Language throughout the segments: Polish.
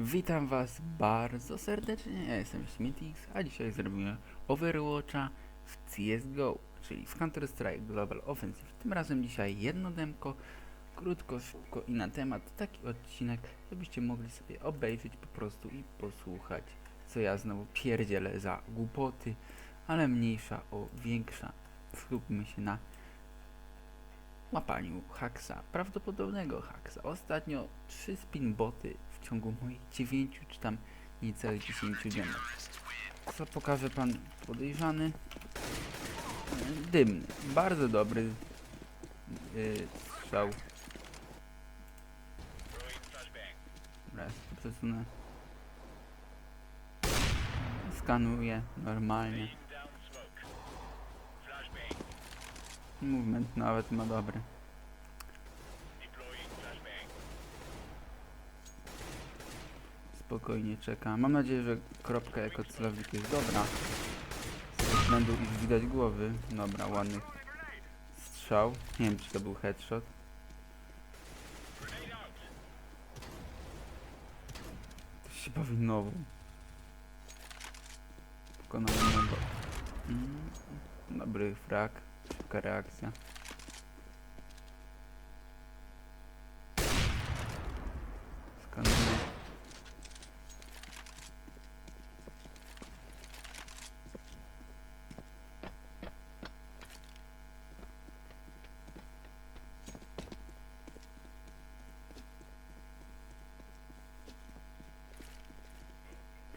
Witam was bardzo serdecznie, ja jestem Smitix, a dzisiaj zrobimy Overwatcha w CSGO, czyli w Counter-Strike Global Offensive. Tym razem dzisiaj jedno demko, krótko, szybko i na temat, taki odcinek, żebyście mogli sobie obejrzeć po prostu i posłuchać, co ja znowu pierdzielę za głupoty, ale mniejsza o większa. Skupmy się na łapaniu haksa, prawdopodobnego haksa. Ostatnio trzy spinboty ciągu moich 9 czy tam niecałych 10 demek. Co pokaże pan podejrzany? Dymny. Bardzo dobry yy, strzał. Raz przesunę. Skanuję normalnie. Movement nawet ma dobry. Spokojnie czeka. Mam nadzieję, że kropka jako celownik jest dobra. Z względu, iż widać głowy. Dobra, ładny strzał. Nie wiem, czy to był headshot. To się bawi nową. Pokonałem. Mm, dobry frag. Szybka reakcja. Skanuję.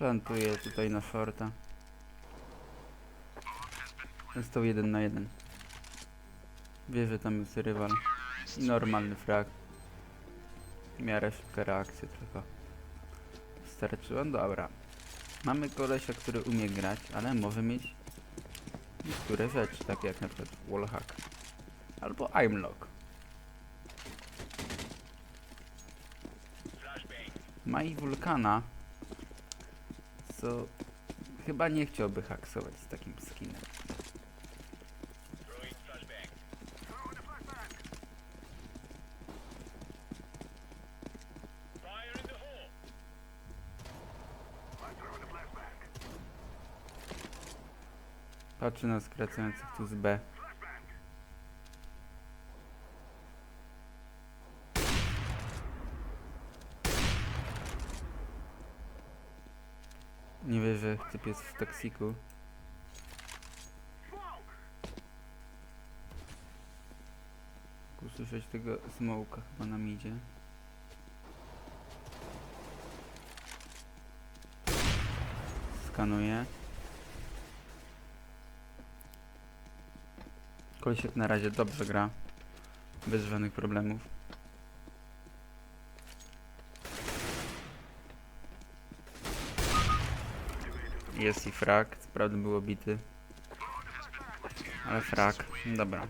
Plantuję tutaj na shorta. Został jeden na jeden. Wie, że tam jest rywal. Normalny frag. W miarę szybka reakcja tylko. Wystarczyło? Dobra. Mamy kolesia, który umie grać, ale może mieć niektóre rzeczy, takie jak na przykład wallhack. Albo aimlock. Ma i wulkana, co chyba nie chciałby haksować z takim skinem. Patrzy na skracających tu z B. Nie wie, że typ jest w toksiku. Usłyszeć tego smoka chyba nam idzie. Skanuję. Kolesiek na razie dobrze gra. Bez żadnych problemów. Jest i frak, co prawda był obity. Ale frak, dobra.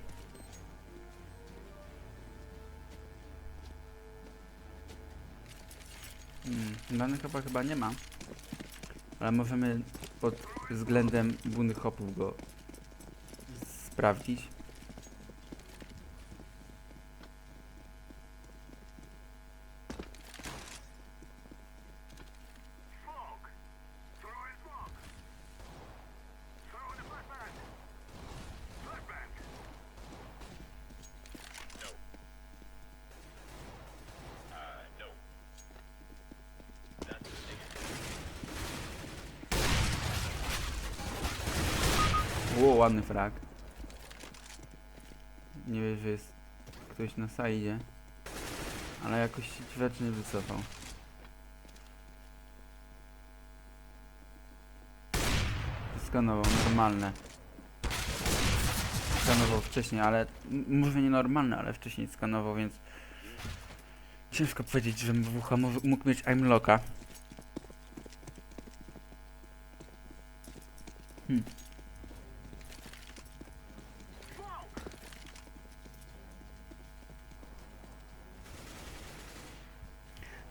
Hmm, danych chyba chyba nie ma. Ale możemy pod względem bunnych hopów go sprawdzić. Ładny frag. Nie wiem, że jest ktoś na sajdzie. Ale jakoś się dziwacznie wycofał. Skanował, normalne. Skanował wcześniej, ale może nie normalne, ale wcześniej skanował, więc ciężko powiedzieć, że mo- mógł mieć aimlocka. Hmm.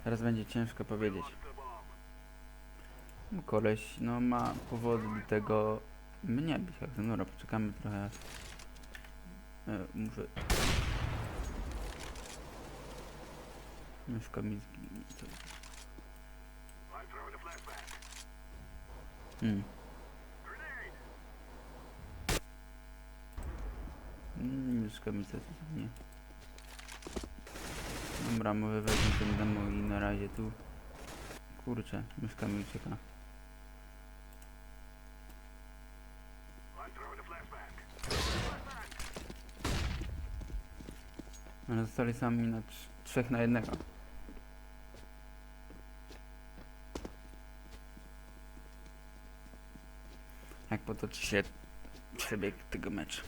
Teraz będzie ciężko powiedzieć. No, koleś no ma powody do tego mnie bić. jak Dobra, poczekamy trochę. E, muszę... Myszka mi zginie. Hmm. Mm, Myszkamica to nie. Dobra, może wezmę ten demo i na razie tu. Kurczę, myszka mi ucieka. Ale zostali sami na trz- trzech na jednego. Jak potoczy się przebieg tego meczu?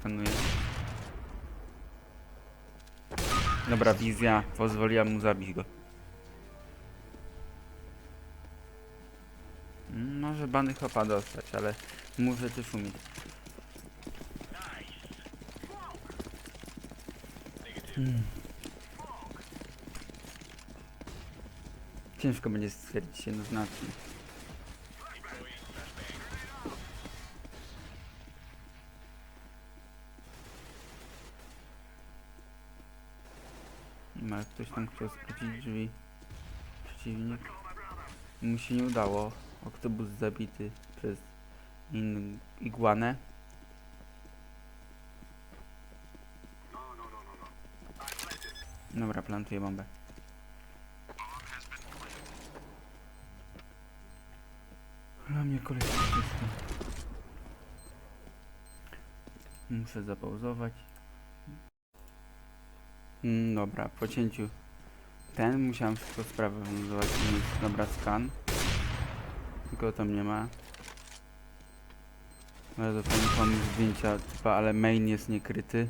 Bo skanuję. Dobra, wizja pozwoliła mu zabić go. Może bany chopa dostać, ale muszę też umieć. Hmm. Ciężko będzie stwierdzić jednoznacznie. Ma ktoś tam chciał skrócić drzwi. Przeciwnik. Mu się nie udało. Oktobus zabity przez inną iguanę. Dobra, plantuję bombę. Dla mnie czysta. Muszę zapauzować. Mm, dobra, po cięciu ten musiałem wszystko sprawę wywiązywać. Dobra, skan. Tylko tam nie ma. Bardzo fajny pomysł zdjęcia typa, ale main jest niekryty.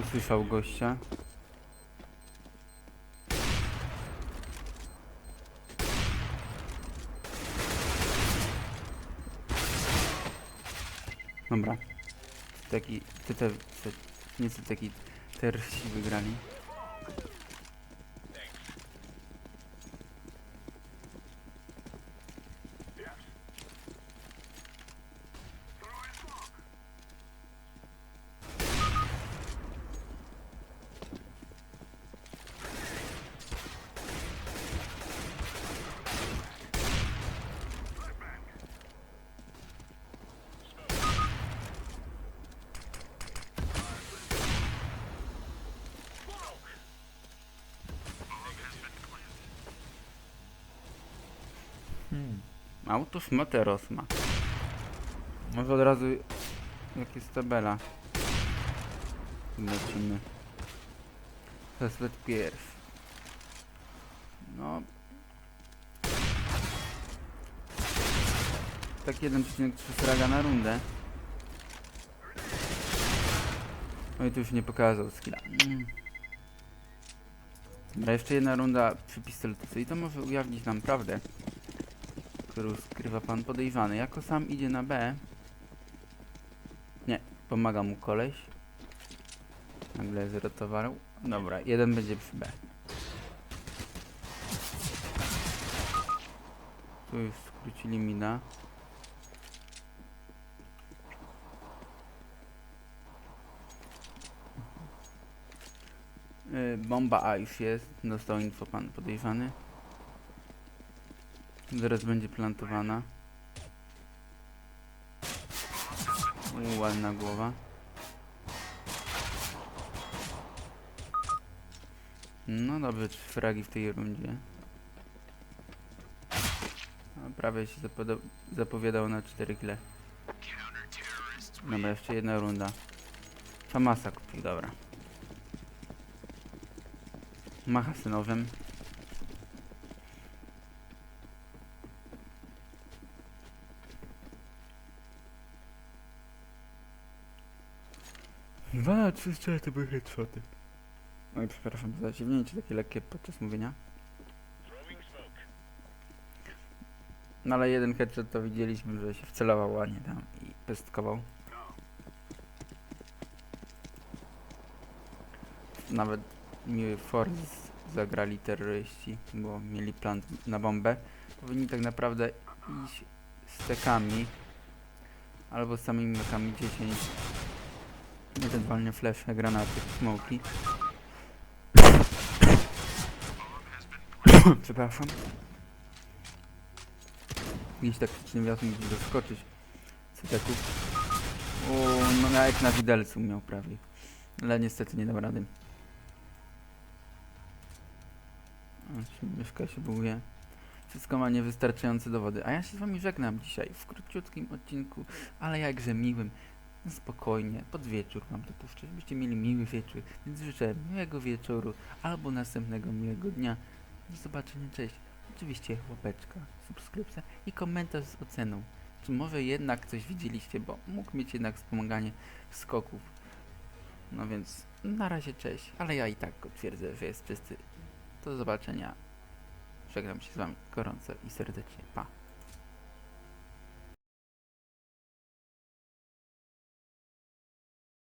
Usłyszał gościa. Dobra. Taki, ty te, te, nieco taki tersi wygrali. Hmm. Autos Materos ma. Może od razu jak jest tabela. Lecimy. Teslet pierw. No. Tak 1,3 fraga na rundę. No i tu już nie pokazał skilla. Dobra, jeszcze jedna runda przy pistoletce i to może ujawnić nam prawdę którą skrywa pan podejrzany. Jako sam idzie na B. Nie, pomaga mu koleś. Nagle zero towaru. Dobra, jeden będzie przy B. Tu już skrócili mina. Y, Bomba A już jest. Dostał info pan podejrzany. Zaraz będzie plantowana. U, ładna głowa. No dobrze, trzy fragi w tej rundzie. A prawie się zapoda- zapowiadał na 4 kile. Dobra, jeszcze jedna runda. Famasa kupił, dobra. Macha synowym. Dwa trzy strzały to były headshoty. Oj, przepraszam za zaciemnięcie takie lekkie podczas mówienia. No ale jeden headshot to widzieliśmy, że się wcelował ładnie tam i pestkował. Nawet miły Force zagrali terroryści, bo mieli plan na bombę. Powinni tak naprawdę iść z tekami albo z samymi mekami 10 ewentualnie flesze, granaty, smoki. Przepraszam. Jakiś tak przeciwny wiatr mógł zaskoczyć. Cyteków. O, no jak na widelcu miał prawie. Ale niestety nie dał rady. O, Myszka się buguje. Wszystko ma niewystarczające dowody. A ja się z wami żegnam dzisiaj w króciutkim odcinku, ale jakże miłym. Spokojnie, pod wieczór wam to puszczę, żebyście mieli miły wieczór. Więc życzę miłego wieczoru albo następnego miłego dnia. Do zobaczenia, cześć. Oczywiście łapeczka, subskrypcja i komentarz z oceną. Czy może jednak coś widzieliście, bo mógł mieć jednak wspomaganie skoków. No więc na razie cześć, ale ja i tak twierdzę, że jest czysty. Do zobaczenia. Żegnam się z wami gorąco i serdecznie. Pa.